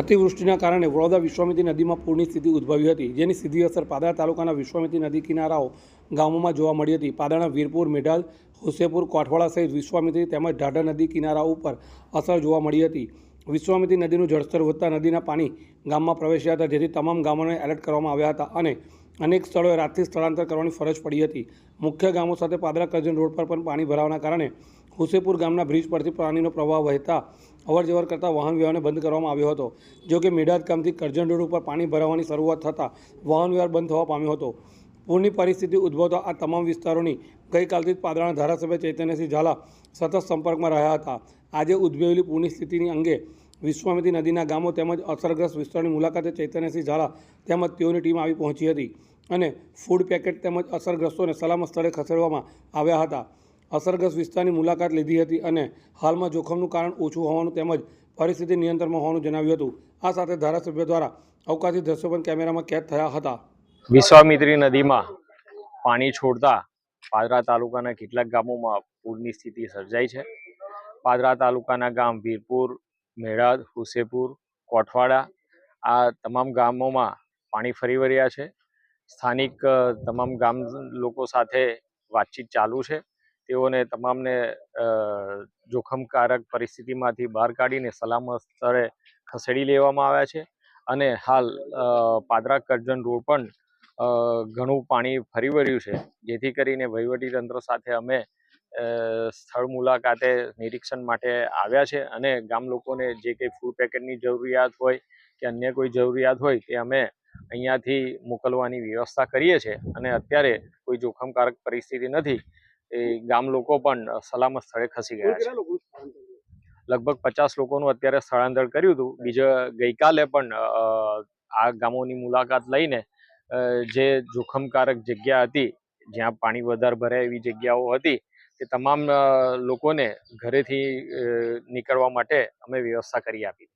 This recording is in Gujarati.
અતિવૃષ્ટિના કારણે વડોદરા વિશ્વામિત્રી નદીમાં પૂરની સ્થિતિ ઉદ્ભવી હતી, જેની સીધી અસર પાદરા તાલુકાના વિશ્વામિત્રી નદી કિનારાઓ ગામોમાં જોવા મળી હતી. પાદરાના વીરપુર, મેઢાલ હુસેપુર કોઠવાડા સહિત વિશ્વામિત્રી તેમજ ઢાઢર નદી કિનારાઓ ઉપર અસર જોવા મળી હતી. વિશ્વામિત્રી નદીનું જળસ્તર વધતા નદીના પાણી ગામમાં પ્રવેશ્યા હતા, જેથી તમામ ગામોને એલર્ટ કરવામાં આવ્યા હતા અને અનેક સ્થળોએ રાતથી સ્થળાંતર કરવાની ફરજ પડી હતી. મુખ્ય ગામો સાથે પાદરા કરજણ રોડ પર પણ પાણી ભરાવાના કારણે હુસેપુર ગામના બ્રિજ પરથી પાણીનો પ્રવાહ વહેતા અવરજવર કરતા વાહન વ્યવહારને બંધ કરવામાં આવ્યો હતો. જો કે મેડાદ ગામથી કરજણ રોડ ઉપર પાણી ભરાવાની શરૂઆત થતાં વાહન વ્યવહાર બંધ થવા પામ્યો હતો. પૂરની પરિસ્થિતિ ઉદ્ભવતા આ તમામ વિસ્તારોની ગઈકાલથી જ પાદરાના ધારાસભ્ય ચૈતન્યસિંહ ઝાલા સતત સંપર્કમાં રહ્યા હતા. આજે ઉદ્ભવેલી પૂરની સ્થિતિની અંગે વિશ્વામિત્રી નદીના ગામો તેમજ અસરગ્રસ્ત વિસ્તારોની મુલાકાતે ચૈતન્યસિંહ ઝાલા તેમજ તેઓની ટીમ આવી પહોંચી હતી અને ફૂડ પેકેટ તેમજ અસરગ્રસ્તોને સલામત સ્થળે ખસેડવામાં આવ્યા હતા. અસરગ્રસ્ત વિસ્તારની મુલાકાત લીધી હતી અને હાલમાં જોખમનું કારણ ઓછું હોવાનું તેમજ પરિસ્થિતિ નિયંત્રણમાં હોવાનું જણાવ્યું હતું. આ સાથે ધારાસભ્ય દ્વારા અવકાશી દ્રશ્યો પણ કેમેરામાં કેદ થયા હતા. વિશ્વામિત્રી નદીમાં પાણી છોડતા પાદરા તાલુકાના કેટલાક ગામોમાં પૂરની સ્થિતિ સર્જાઈ છે. પાદરા તાલુકાના ગામ વીરપુર, મેળાદ, હુસેપુર, કોઠવાડા આ તમામ ગામોમાં પાણી ફરી વળ્યા છે. સ્થાનિક તમામ ગામ લોકો સાથે વાતચીત ચાલુ છે. તેઓને તમામને જોખમકારક પરિસ્થિતિમાંથી બહાર કાઢીને સલામત સ્થળે ખસેડી લેવામાં આવ્યા છે. અને હાલ પાદરા કરજણ રોડ પણ ઘણું પાણી ફરી વળ્યું છે. જેથી કરીને વહીવટીતંત્ર સાથે અમે સ્થળ મુલાકાતે નિરીક્ષણ માટે આવ્યા છે. અને ગામ લોકોને જે કંઈ ફૂડ પેકેટની જરૂરિયાત હોય કે અન્ય કોઈ જરૂરિયાત હોય તે અમે અહીંયાથી મોકલવાની વ્યવસ્થા કરીએ છીએ. અને અત્યારે કોઈ જોખમકારક પરિસ્થિતિ નથી. એ ગામ લોકો પણ સલામત સ્થળે ખસી ગયા છે. લગભગ પચાસ લોકોનું અત્યારે સ્થળાંતર કર્યું હતું. બીજા ગઈકાલે પણ આ ગામોની મુલાકાત લઈને જે જોખમકારક જગ્યા હતી જ્યાં પાણી વધારે ભરાય એવી જગ્યાઓ હતી તે તમામ લોકોને ઘરેથી નીકળવા માટે અમે વ્યવસ્થા કરી આપી.